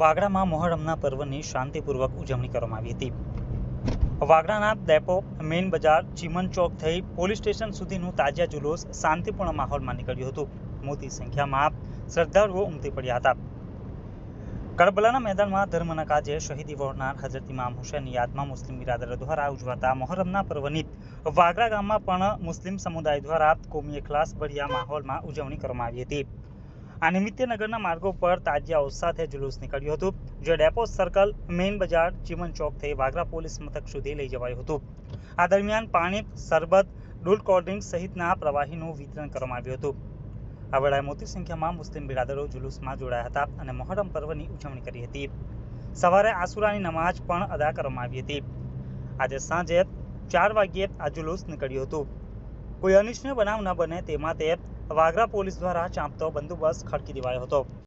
વાગડામાં મોહરમના પર્વની શાંતિપૂર્વક ઉજવણી કરવામાં આવી હતી. વાગડાના ડેપો, મેઇન બજાર, ચીમન ચોક થઈ પોલીસ સ્ટેશન સુધીનું તાજા જુલુસ શાંતિપૂર્ણ માહોલમાં નીકળ્યું હતું. મોટી સંખ્યામાં શ્રદ્ધાળુઓ ઉમટી પડ્યા હતા. કરબલાના મેદાનમાં ધર્મના કાજે શહીદી વહોરનાર હજરત ઇમામ હુસેનની યાદમાં મુસ્લિમ બિરાદરો દ્વારા ઉજવાતા મોહરમના પર્વની વાગડા ગામમાં પણ મુસ્લિમ સમુદાય દ્વારા કોમી એખલાસ ભર્યા માહોલમાં ઉજવણી કરવામાં આવી હતી. આ નિમિત્તે નગરના માર્ગો પર તાજિયાઓ સાથે જુલુસ નીકળ્યું હતું, જે ડેપો સર્કલ, મેઇન બજાર, ચીમન ચોક થઈ વાગરા પોલીસ મથક સુધી લઈ જવાયું હતું. આ દરમિયાન પાણી સરબત ડૂલ કોલ્ડ ડ્રિંક સહિતના પ્રવાહીનું વિતરણ કરવામાં આવ્યું હતું. આ વેળાએ મોટી સંખ્યામાં મુસ્લિમ બિરાદરો જુલુસમાં જોડાયા હતા અને મોહરમ પર્વની ઉજવણી કરી હતી. સવારે આસુરાની નમાઝ પણ અદા કરવામાં આવી હતી. આજે સાંજે ચાર વાગ્યે આ જુલુસ નીકળ્યું હતું. કોઈ અનિચ્છનીય બનાવ ન બને તે માટે વાગરા પોલીસ દ્વારા ચાંપતો બંદોબસ્ત ખડકી દેવાયો હતો.